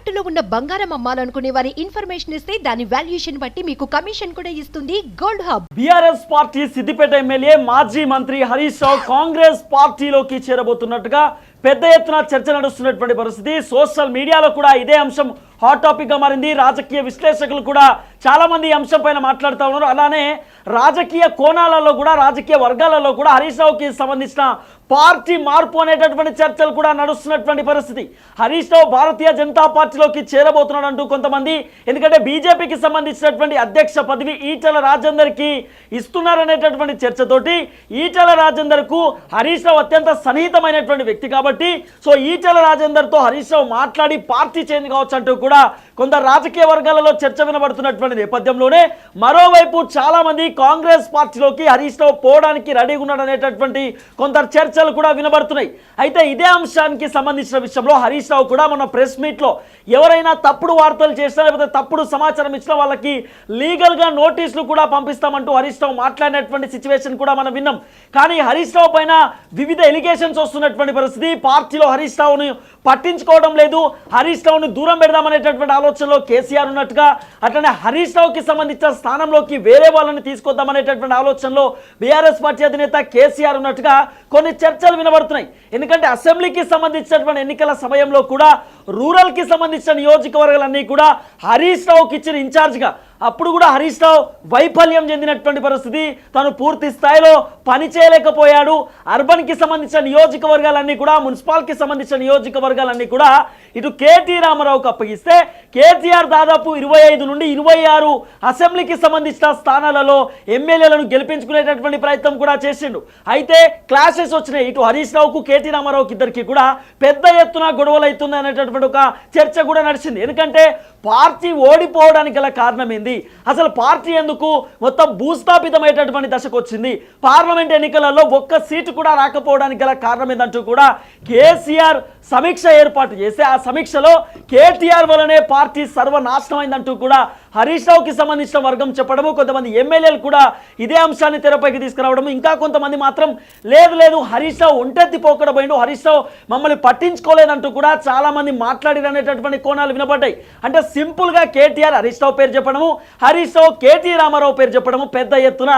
తాకట్టులో ఉన్న బంగారం అమ్మాలనుకునే వారి ఇన్ఫర్మేషన్ ఇస్తే దాని వాల్యుయేషన్ బట్టి మీకు కమిషన్ కూడా ఇస్తుంది gold hub. BRS party Siddipet MLA మాజీ మంత్రి హరీష్ రావు కాంగ్రెస్ పార్టీలోకి చేరబోతున్నట్టుగా పెద్ద ఎత్తున చర్చ నడుస్తున్నటువంటి పరిస్థితి. సోషల్ మీడియాలో కూడా ఇదే అంశం హాట్ టాపిక్గా మారింది. రాజకీయ విశ్లేషకులు కూడా చాలామంది ఈ అంశం పైన మాట్లాడుతూ ఉన్నారు. అలానే రాజకీయ కోణాలలో కూడా రాజకీయ వర్గాలలో కూడా హరీష్ రావుకి సంబంధించిన పార్టీ మార్పు అనేటటువంటి చర్చలు కూడా నడుస్తున్నటువంటి పరిస్థితి. హరీష్ రావు భారతీయ జనతా పార్టీలోకి చేరబోతున్నాడు అంటూ కొంతమంది. ఎందుకంటే బీజేపీకి సంబంధించినటువంటి అధ్యక్ష పదవి ఈటల రాజేందర్కి ఇస్తున్నారనేటటువంటి చర్చతోటి ఈటల రాజేందర్కు హరీష్ రావు అత్యంత సన్నిహితమైనటువంటి వ్యక్తి కాబట్టి సో ఈటల రాజేందర్తో హరీష్ రావు మాట్లాడి పార్టీ చేంజ్ కావచ్చు అంటూ కూడా కొందరు రాజకీయ వర్గాలలో చర్చ వినబడుతున్నటువంటి నేపథ్యంలోనే మరోవైపు చాలామంది కాంగ్రెస్ పార్టీలోకి హరీష్ రావు పోవడానికి రెడీగా ఉన్నాడు అనేటటువంటి కొందరు చర్చలు కూడా వినబడుతున్నాయి. అయితే ఇదే అంశానికి సంబంధించిన విషయంలో హరీష్ రావు కూడా మన ప్రెస్ మీట్లో ఎవరైనా తప్పుడు వార్తలు చేసినా లేకపోతే తప్పుడు సమాచారం ఇచ్చిన వాళ్ళకి లీగల్గా నోటీసులు కూడా పంపిస్తామంటూ హరీష్ రావు మాట్లాడినటువంటి సిచ్యువేషన్ కూడా మనం విన్నాం. కానీ హరీష్ రావు పైన వివిధ ఎలిగేషన్స్ వస్తున్నటువంటి పరిస్థితి. పార్టీలో హరీష్ రావును పట్టించుకోవడం లేదు. హరీష్ రావును దూరం పెడదామనేటటువంటి ఆలోచనలో కేసీఆర్ ఉన్నట్టుగా అట్లనే హరీష్ రావుకి సంబంధించిన స్థానంలోకి వేరే వాళ్ళని తీసుకొద్దామనేటటువంటి ఆలోచనలో బీఆర్ఎస్ పార్టీ అధినేత కేసీఆర్ ఉన్నట్టుగా కొన్ని చర్చలు వినబడుతున్నాయి. ఎందుకంటే అసెంబ్లీకి సంబంధించినటువంటి ఎన్నికల సమయంలో కూడా రూరల్కి సంబంధించిన నియోజకవర్గాలన్నీ కూడా హరీష్ రావుకి ఇచ్చిన ఇన్ఛార్జ్గా అప్పుడు కూడా హరీష్ రావు వైఫల్యం చెందినటువంటి పరిస్థితి. తను పూర్తి స్థాయిలో పని చేయలేకపోయాడు. అర్బన్కి సంబంధించిన నియోజకవర్గాలన్నీ కూడా మున్సిపాల్కి సంబంధించిన నియోజకవర్గాలన్నీ కూడా ఇటు కేటీ రామారావుకు అప్పగిస్తే కేటీఆర్ దాదాపు ఇరవై ఐదు నుండి ఇరవై ఆరు అసెంబ్లీకి సంబంధించిన స్థానాలలో ఎమ్మెల్యేలను గెలిపించుకునేటటువంటి ప్రయత్నం కూడా చేసిండు. అయితే క్లాషెస్ వచ్చినాయి. ఇటు హరీష్ రావుకు కేటీ రామారావుకి ఇద్దరికి కూడా పెద్ద ఎత్తున గొడవలు అవుతుంది అనేటటువంటి ఒక చర్చ కూడా నడిచింది. ఎందుకంటే పార్టీ ఓడిపోవడానికి గల కారణం ఏంది? అసలు పార్టీ ఎందుకు? మొత్తం భూస్థాపితమైనటువంటి దశకు వచ్చింది. పార్లమెంట్ ఎన్నికలలో ఒక్క సీటు కూడా రాకపోవడానికి గల కారణం ఏంటంటూ కూడా కేసీఆర్ సమీక్ష ఏర్పాటు చేస్తే ఆ సమీక్షలో కేటీఆర్ వలనే పార్టీ సర్వనాశనమైందంటూ కూడా హరీష్ రావుకి సంబంధించిన వర్గం చెప్పడము కొంతమంది ఎమ్మెల్యేలు కూడా ఇదే అంశాన్ని తెరపైకి తీసుకురావడం ఇంకా కొంతమంది మాత్రం లేదు లేదు హరీష్ రావు ఒంటెత్తి పోకడ పోయిండు హరీష్ రావు మమ్మల్ని పట్టించుకోలేదంటూ కూడా చాలా మంది మాట్లాడిరనేటటువంటి కోణాలు వినపడ్డాయి అంటే సింపుల్గా కేటీఆర్ హరీష్ రావు పేరు చెప్పడము హరీష్ రావు కేటీ రామారావు పేరు చెప్పడము పెద్ద ఎత్తున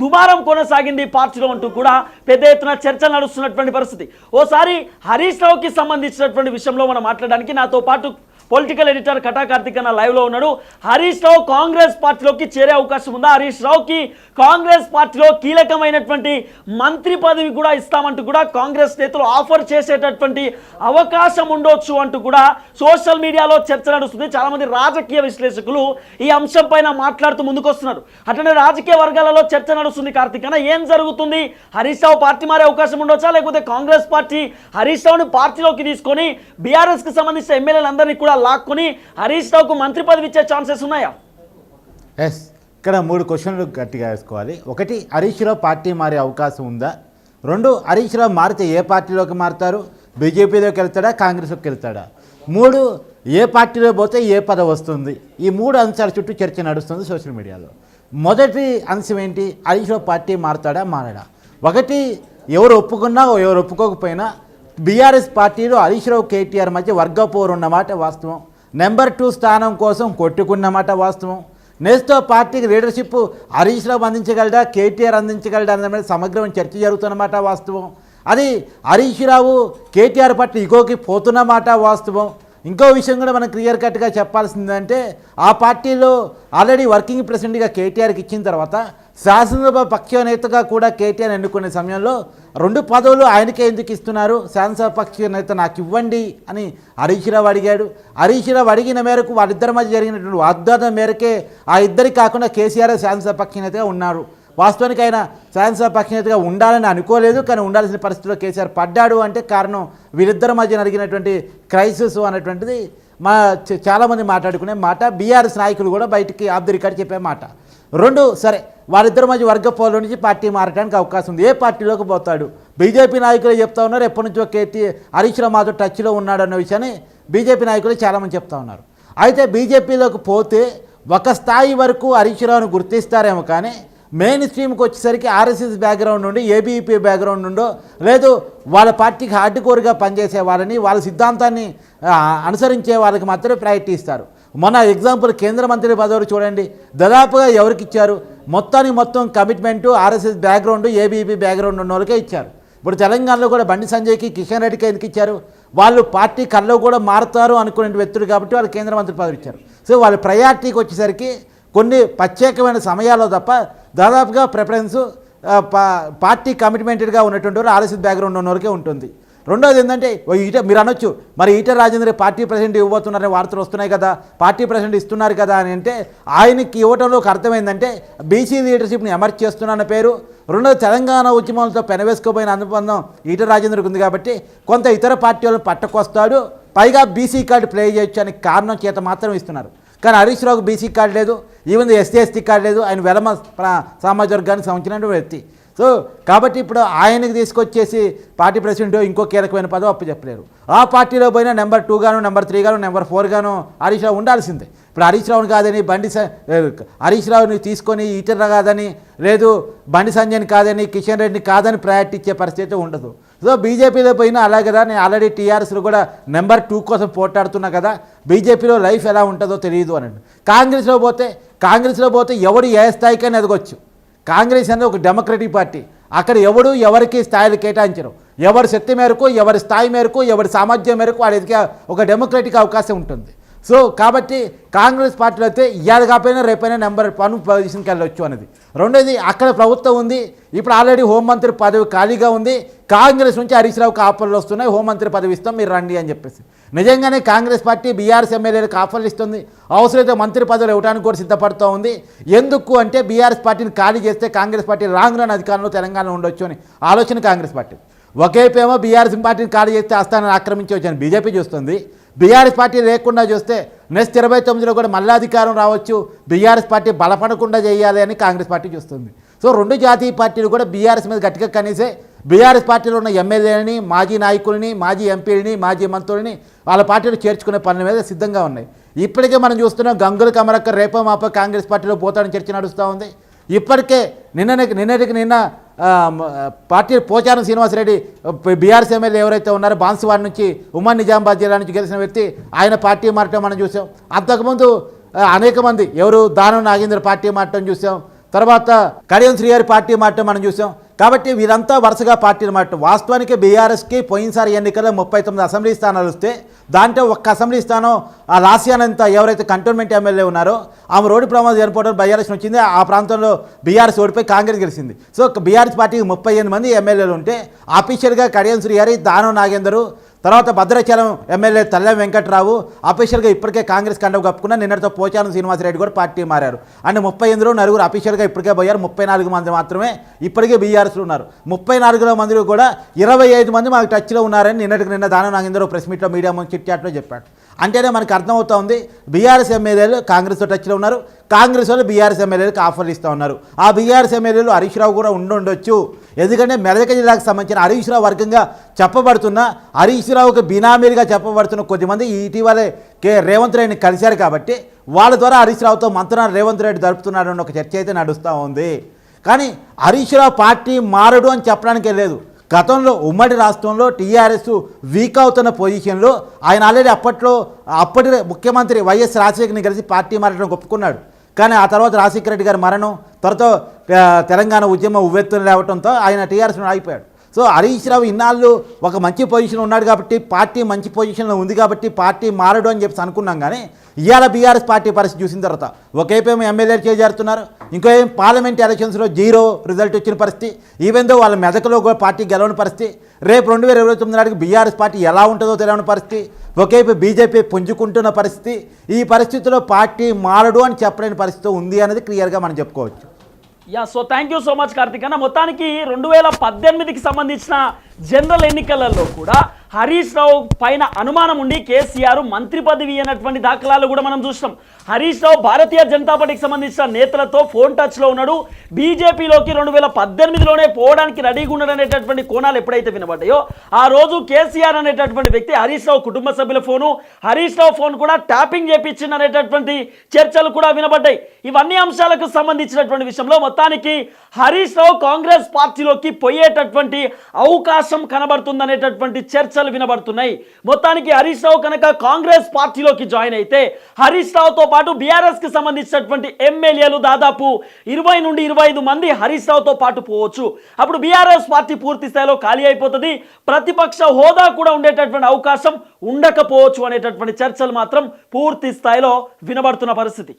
దుమారం కొనసాగింది పార్టీలో అంటూ కూడా పెద్ద ఎత్తున చర్చలు నడుస్తున్నటువంటి పరిస్థితి. ఓసారి హరీష్ రావుకి సంబంధించినటువంటి విషయంలో మనం మాట్లాడడానికి నాతో పాటు పొలిటికల్ ఎడిటర్ కటా కార్తిక్ అన్న లైవ్లో ఉన్నాడు. హరీష్ రావు కాంగ్రెస్ పార్టీలోకి చేరే అవకాశం ఉందా? హరీష్ రావుకి కాంగ్రెస్ పార్టీలో కీలకమైనటువంటి మంత్రి పదవి కూడా ఇస్తామంటూ కూడా కాంగ్రెస్ నేతలు ఆఫర్ చేసేటటువంటి అవకాశం ఉండొచ్చు అంటూ కూడా సోషల్ మీడియాలో చర్చ నడుస్తుంది. చాలామంది రాజకీయ విశ్లేషకులు ఈ అంశం పైన మాట్లాడుతూ ముందుకొస్తున్నారు. అట్లనే రాజకీయ వర్గాలలో చర్చ నడుస్తుంది కార్తిక్ అన్న. ఏం జరుగుతుంది? హరీష్ రావు పార్టీ మారే అవకాశం ఉండొచ్చా? లేకపోతే కాంగ్రెస్ పార్టీ హరీష్ రావుని పార్టీలోకి తీసుకొని బీఆర్ఎస్కి సంబంధించిన ఎమ్మెల్యేలందరినీ కూడా లాక్కొని హరీష్ రావుకు మంత్రి పదవి ఇచ్చే ఛాన్సెస్ ఉన్నాయా? ఎస్ ఇక్కడ మూడు క్వశ్చన్లు గట్టిగా వేసుకోవాలి. ఒకటి హరీష్ రావు పార్టీ మారే అవకాశం ఉందా? రెండు హరీష్ రావు మారితే ఏ పార్టీలోకి మారుతారు? బీజేపీలోకి వెళ్తాడా కాంగ్రెస్లోకి వెళ్తాడా? మూడు ఏ పార్టీలో పోతే ఏ పదవి వస్తుంది? ఈ మూడు అంశాల చుట్టూ చర్చ నడుస్తుంది సోషల్ మీడియాలో. మొదటి అంశం ఏంటి? హరీష్ రావు పార్టీ మారుతాడా మారడా? ఒకటి ఎవరు ఒప్పుకున్నా ఎవరు ఒప్పుకోకపోయినా బీఆర్ఎస్ పార్టీలో హరీష్ రావు కేటీఆర్ మధ్య వర్గపోరు ఉన్నమాట వాస్తవం. నెంబర్ టూ స్థానం కోసం కొట్టుకున్నమాట వాస్తవం. నెక్స్ట్ పార్టీకి లీడర్షిప్ హరీష్ రావు అందించగలడా కేటీఆర్ అందించగలడా అనే మీద సమగ్రమైన చర్చ జరుగుతున్నమాట వాస్తవం. అది హరీష్ రావు కేటీఆర్ పట్ల ఇగోకి పోతున్నమాట వాస్తవం. ఇంకో విషయం కూడా మనం క్లియర్ కట్గా చెప్పాల్సిందంటే ఆ పార్టీలో ఆల్రెడీ వర్కింగ్ ప్రెసిడెంట్గా కేటీఆర్కి ఇచ్చిన తర్వాత శాసనసభ పక్ష నేతగా కూడా కేటీఆర్ ఎన్నుకునే సమయంలో రెండు పదవులు ఆయనకే ఎందుకు ఇస్తున్నారు? శాసనసభ పక్ష నేత నాకు ఇవ్వండి అని హరీష్ అడిగాడు. హరీష్ అడిగిన మేరకు వాళ్ళిద్దరి మధ్య జరిగినటువంటి వాగ్దానం మేరకే ఆ ఇద్దరి కాకుండా కేసీఆర్ శాసనసభ పక్ష నేతగా ఉన్నారు. వాస్తవానికి ఆయన శాసనసభ పక్ష నేతగా ఉండాలని అనుకోలేదు కానీ ఉండాల్సిన పరిస్థితిలో కేసీఆర్ పడ్డాడు అంటే కారణం వీరిద్దరి మధ్య జరిగినటువంటి క్రైసిస్ అనేటువంటిది మా చాలామంది మాట్లాడుకునే మాట. బీఆర్ఎస్ నాయకులు కూడా బయటికి ఆఫ్ ది రికార్డ్ చెప్పే మాట. రెండు సరే వారిద్దరి మధ్య వర్గ పోలో నుంచి పార్టీ మారడానికి అవకాశం ఉంది. ఏ పార్టీలోకి పోతాడు? బీజేపీ నాయకులు చెప్తా ఉన్నారు. ఎప్పటి నుంచో కేటీ హరీష్ రావు మాతో టచ్లో ఉన్నాడు అన్న విషయాన్ని బీజేపీ నాయకులు చాలామంది చెప్తా ఉన్నారు. అయితే బీజేపీలోకి పోతే ఒక స్థాయి వరకు హరీష్ రావును గుర్తిస్తారేమో కానీ మెయిన్ స్ట్రీమ్కి వచ్చేసరికి ఆర్ఎస్ఎస్ బ్యాక్గ్రౌండ్ నుండి ఏబీపీ బ్యాక్గ్రౌండ్ నుండో లేదు వాళ్ళ పార్టీకి హార్డ్ కోర్గా పనిచేసే వాళ్ళని వాళ్ళ సిద్ధాంతాన్ని అనుసరించే వాళ్ళకి మాత్రమే ప్రయత్నిస్తారు మొన్న ఎగ్జాంపుల్ కేంద్ర మంత్రి పదవి చూడండి. దాదాపుగా ఎవరికి ఇచ్చారు? మొత్తానికి మొత్తం commitment RSS background ABP background ఉన్న వాళ్ళకే ఇచ్చారు. ఇప్పుడు తెలంగాణలో కూడా బండి సంజయ్కి కిషన్ రెడ్డికి ఎందుకు ఇచ్చారు? వాళ్ళు పార్టీ కల్లో కూడా మారుతారు అనుకునే వ్యక్తులు కాబట్టి వాళ్ళు కేంద్ర మంత్రి పదవి ఇచ్చారు. సో వాళ్ళ ప్రయారిటీకి వచ్చేసరికి కొన్ని ప్రత్యేకమైన సమయాల్లో తప్ప దాదాపుగా ప్రిఫరెన్స్ పార్టీ కమిట్మెంటెడ్గా ఉన్నటువంటి వారు ఆర్ఎస్ఎస్ బ్యాక్గ్రౌండ్ ఉన్నవరకే ఉంటుంది. రెండోది ఏంటంటే ఓ ఈట మీరు అనొచ్చు మరి ఈట రాజేంద్ర పార్టీ ప్రెసిడెంట్ ఇవ్వబోతున్నారనే వార్తలు వస్తున్నాయి కదా పార్టీ ప్రెసిడెంట్ ఇస్తున్నారు కదా అని అంటే ఆయనకి ఇవ్వటంలో ఒక అర్థమైందంటే బీసీ లీడర్షిప్ని ఎమర్చి చేస్తున్న పేరు. రెండోది తెలంగాణ ఉద్యమాలతో పెనవేసుకోబోయిన అనుబంధం ఈట రాజేంద్రకు ఉంది కాబట్టి కొంత ఇతర పార్టీ వాళ్ళని పట్టకొస్తాడు పైగా బీసీ కార్డు ప్లే చేయొచ్చు అనే కారణం చేత మాత్రం ఇస్తున్నారు. కానీ హరీష్ రావుకు బీసీ కార్డు లేదు ఈవెన్ ఎస్సీ ఎస్టీ కార్డు లేదు ఆయన వెలమ సామాజిక వర్గానికి సంబంధించిన వ్యక్తి. సో కాబట్టి ఇప్పుడు ఆయనకి తీసుకొచ్చేసి పార్టీ ప్రెసిడెంట్ ఇంకో కీలకమైన పదవి అప్పు చెప్పలేరు. ఆ పార్టీలో పోయినా నెంబర్ టూ గాను నెంబర్ త్రీ గాను నెంబర్ ఫోర్ గాను హరీష్ రావు ఉండాల్సిందే. ఇప్పుడు హరీష్ రావుని కాదని బండి హరీష్ రావుని తీసుకొని ఈటర కాదని లేదు బండి సంజయ్ని కాదని కిషన్ రెడ్డిని కాదని ప్రయారిటీ ఇచ్చే పరిస్థితి ఉండదు. సో బీజేపీలో పోయినా అలాగే కదా నేను ఆల్రెడీ టీఆర్ఎస్లో కూడా నెంబర్ టూ కోసం పోట్లాడుతున్నా కదా బీజేపీలో లైఫ్ ఎలా ఉంటుందో తెలియదు అని కాంగ్రెస్లో పోతే కాంగ్రెస్లో పోతే ఎవడు ఏ స్థాయికైనా ఎదగొచ్చు. కాంగ్రెస్ అనేది ఒక డెమోక్రటిక్ పార్టీ. అక్కడ ఎవడు ఎవరికి స్థాయిలు కేటాయించరు. ఎవరి శక్తి మేరకు ఎవరి స్థాయి మేరకు ఎవరి సామర్థ్యం మేరకు వాడు ఎదిగే ఒక డెమోక్రటిక్ అవకాశం ఉంటుంది. సో కాబట్టి కాంగ్రెస్ పార్టీలో అయితే ఇవాళ కాకపోయినా రేపైనా నెంబర్ వన్ పొజిషన్కి వెళ్ళొచ్చు అనేది. రెండోది అక్కడ ప్రభుత్వం ఉంది. ఇప్పుడు ఆల్రెడీ హోంమంత్రి పదవి ఖాళీగా ఉంది. కాంగ్రెస్ నుంచి హరీష్ రావుకి ఆఫర్లు వస్తున్నాయి. హోంమంత్రి పదవి ఇస్తాం మీరు రండి అని చెప్పేసి. నిజంగానే కాంగ్రెస్ పార్టీ బీఆర్ఎస్ ఎమ్మెల్యేలకు ఆఫర్లు ఇస్తుంది. అవసరమైతే మంత్రి పదవులు ఇవ్వడానికి కూడా సిద్ధపడుతూ ఉంది. ఎందుకు అంటే బీఆర్ఎస్ పార్టీని ఖాళీ చేస్తే కాంగ్రెస్ పార్టీ రాంగ్ రన్ అధికారంలో తెలంగాణ ఉండొచ్చు అని ఆలోచన కాంగ్రెస్ పార్టీ. ఒకేపేమో బీఆర్ఎస్ పార్టీని ఖాళీ చేస్తే ఆస్థానాన్ని ఆక్రమించవచ్చు అని బీజేపీ చూస్తుంది. బీఆర్ఎస్ పార్టీ లేకుండా చూస్తే నెక్స్ట్ ఇరవై తొమ్మిదిలో కూడా మళ్ళీ అధికారం రావచ్చు. బీఆర్ఎస్ పార్టీ బలపడకుండా చేయాలి అని కాంగ్రెస్ పార్టీ చూస్తుంది. సో రెండు జాతీయ పార్టీలు కూడా బీఆర్ఎస్ మీద గట్టిగా కనీసే బీఆర్ఎస్ పార్టీలో ఉన్న ఎమ్మెల్యేలని మాజీ నాయకులని మాజీ ఎంపీలని మాజీ మంత్రులని వాళ్ళ పార్టీలో చేర్చుకునే పనుల మీద సిద్ధంగా ఉన్నాయి. ఇప్పటికే మనం చూస్తున్నాం గంగుల కమరక్క రేపో మాపో కాంగ్రెస్ పార్టీలో పోతాడని చర్చ నడుస్తూ ఉంది. ఇప్పటికే నిన్ననే నిన్నటికి నిన్న party Pocharam Srinivas Reddy BRS MLA ఎవరైతే ఉన్నారో బాన్సువాడ నుంచి ఉమ్మన్ నిజామాబాద్ జిల్లా నుంచి గెలిచిన వ్యక్తి ఆయన పార్టీ మారటం మనం చూసాం. అంతకుముందు అనేక మంది ఎవరు దానం నాగేంద్ర పార్టీ మారటం చూసాం. తర్వాత కడియం శ్రీగారి పార్టీ మారటం మనం చూసాం. కాబట్టి వీరంతా వరుసగా పార్టీ అనమాట వాస్తవానికి బీఆర్ఎస్కి పోయినసారి ఎన్నికల్లో ముప్పై తొమ్మిది అసెంబ్లీ స్థానాలు వస్తే దాంట్లో ఒక్క అసెంబ్లీ స్థానం ఆ లాసియానంత ఎవరైతే కంటోన్మెంట్ ఎమ్మెల్యే ఉన్నారో ఆమె రోడ్డు ప్రమాదం ఏర్పడడం బైఆర్ఎస్ వచ్చింది ఆ ప్రాంతంలో బీఆర్ఎస్ ఓడిపోయి కాంగ్రెస్ గెలిచింది. సో బీఆర్ఎస్ పార్టీకి ముప్పై ఎనిమిది మంది ఎమ్మెల్యేలు ఉంటే అఫీషియల్గా కడియం శ్రీగారి దానం నాగేందరు తర్వాత భద్రాచలం ఎమ్మెల్యే తల్లం వెంకట్రావు అఫీషియల్గా ఇప్పటికే కాంగ్రెస్ కండవ కప్పుకున్న నిన్నటితో పోచారం శ్రీనివాసరెడ్డి కూడా పార్టీ మారారు. అండ్ ముప్పై ఎనిమిదిలో నలుగురు అఫీషియల్గా ఇప్పటికే పోయారు. ముప్పై నాలుగు మంది మాత్రమే ఇప్పటికే బీఆర్ఎస్లో ఉన్నారు. ముప్పై నాలుగులో మంది కూడా ఇరవై ఐదు మంది మాకు టచ్లో ఉన్నారని నిన్నటికి నిన్న దానం నాగేంద్ర ప్రెస్ మీట్లో మీడియా ముందు చిట్ చాట్లో చెప్పాడు. అంటేనే మనకు అర్థమవుతా ఉంది బీఆర్ఎస్ ఎమ్మెల్యేలు కాంగ్రెస్తో టచ్లో ఉన్నారు. కాంగ్రెస్ వాళ్ళు బీఆర్ఎస్ ఎమ్మెల్యేలకు ఆఫర్లు ఇస్తూ ఉన్నారు. ఆ బీఆర్ఎస్ ఎమ్మెల్యేలు హరీష్ రావు కూడా ఉండుండొచ్చు. ఎందుకంటే మెదక జిల్లాకు సంబంధించిన హరీష్ రావు వర్గంగా చెప్పబడుతున్న హరీష్ రావుకి బినామీలుగా చెప్పబడుతున్న కొద్దిమంది ఇటీవలే కే. రేవంత్ రెడ్డిని కలిశారు కాబట్టి వాళ్ళ ద్వారా హరీష్ రావుతో మంత్రాన్ని రేవంత్ రెడ్డి జరుపుతున్నాడని ఒక చర్చ అయితే నడుస్తూ ఉంది. కానీ హరీష్ రావు పార్టీ మారడు అని చెప్పడానికే లేదు. గతంలో ఉమ్మడి రాష్ట్రంలో టీఆర్ఎస్ వీక్ అవుతున్న పొజిషన్లో ఆయన ఆల్రెడీ అప్పట్లో అప్పటి ముఖ్యమంత్రి వైఎస్ రాజశేఖర్ని కలిసి పార్టీ మారడం ఒప్పుకున్నాడు. కానీ ఆ తర్వాత రాజశేఖర రెడ్డి గారి మరణం త్వరతో తెలంగాణ ఉద్యమం ఉవ్వెత్తున లేవడంతో ఆయన టీఆర్ఎస్ ఆగిపోయాడు. సో హరీష్ రావు ఇన్నాళ్ళు ఒక మంచి పొజిషన్ ఉన్నాడు కాబట్టి పార్టీ మంచి పొజిషన్లో ఉంది కాబట్టి పార్టీ మారడు అని చెప్పి అనుకున్నాం కానీ ఇవాళ బీఆర్ఎస్ పార్టీ పరిస్థితి చూసిన తర్వాత ఒకవైపేమో ఎమ్మెల్యేలు చేజారుతున్నారు ఇంకో ఏం పార్లమెంట్ ఎలక్షన్స్లో జీరో రిజల్ట్ వచ్చిన పరిస్థితి ఈవెందో వాళ్ళ మెదకులో కూడా పార్టీ గెలవని పరిస్థితి రేపు రెండు వేల ఇరవై తొమ్మిది నాటికి బీఆర్ఎస్ పార్టీ ఎలా ఉంటుందో తెలియని పరిస్థితి ఒకవైపు బీజేపీ పుంజుకుంటున్న పరిస్థితి ఈ పరిస్థితిలో పార్టీ మారడు అని చెప్పలేని పరిస్థితి ఉంది అనేది క్లియర్గా మనం చెప్పుకోవచ్చు. Yeah so thank you so much Karthik అన్న. మొత్తానికి రెండు వేల పద్దెనిమిదికి సంబంధించిన జనరల్ ఎన్నికలలో కూడా హరీష్ రావు పైన అనుమానం ఉండి కేసీఆర్ మంత్రి పదవి అయినటువంటి దాఖలాలు కూడా మనం చూసినాం. హరీష్ రావు భారతీయ జనతా పార్టీకి సంబంధించిన నేతలతో ఫోన్ టచ్లో ఉన్నాడు. బీజేపీలోకి రెండు వేల పద్దెనిమిదిలోనే పోవడానికి రెడీగా ఉన్నాడు అనేటటువంటి కోణాలు ఎప్పుడైతే వినబడ్డాయో ఆ రోజు కేసీఆర్ అనేటటువంటి వ్యక్తి హరీష్ రావు కుటుంబ సభ్యుల ఫోను హరీష్ రావు ఫోన్ కూడా ట్యాపింగ్ చేపించింది అనేటటువంటి చర్చలు కూడా వినబడ్డాయి. ఇవన్నీ అంశాలకు సంబంధించినటువంటి విషయంలో మొత్తానికి హరీష్ రావు కాంగ్రెస్ పార్టీలోకి పోయేటటువంటి అవకాశం కనబడుతుందనేటటువంటి చర్చలు వినబడుతున్నాయి. మొత్తానికి హరీష్ రావు కనుక కాంగ్రెస్ పార్టీలోకి జాయిన్ అయితే హరీష్ రావుతో పాటు బీఆర్ఎస్కి సంబంధించినటువంటి ఎమ్మెల్యేలు దాదాపు ఇరవై నుండి ఇరవై ఐదు మంది హరీష్ రావుతో పాటు పోవచ్చు. అప్పుడు బీఆర్ఎస్ పార్టీ పూర్తి స్థాయిలో ఖాళీ అయిపోతుంది. ప్రతిపక్ష హోదా కూడా ఉండేటటువంటి అవకాశం ఉండకపోవచ్చు అనేటటువంటి చర్చలు మాత్రం పూర్తి స్థాయిలో వినబడుతున్న పరిస్థితి.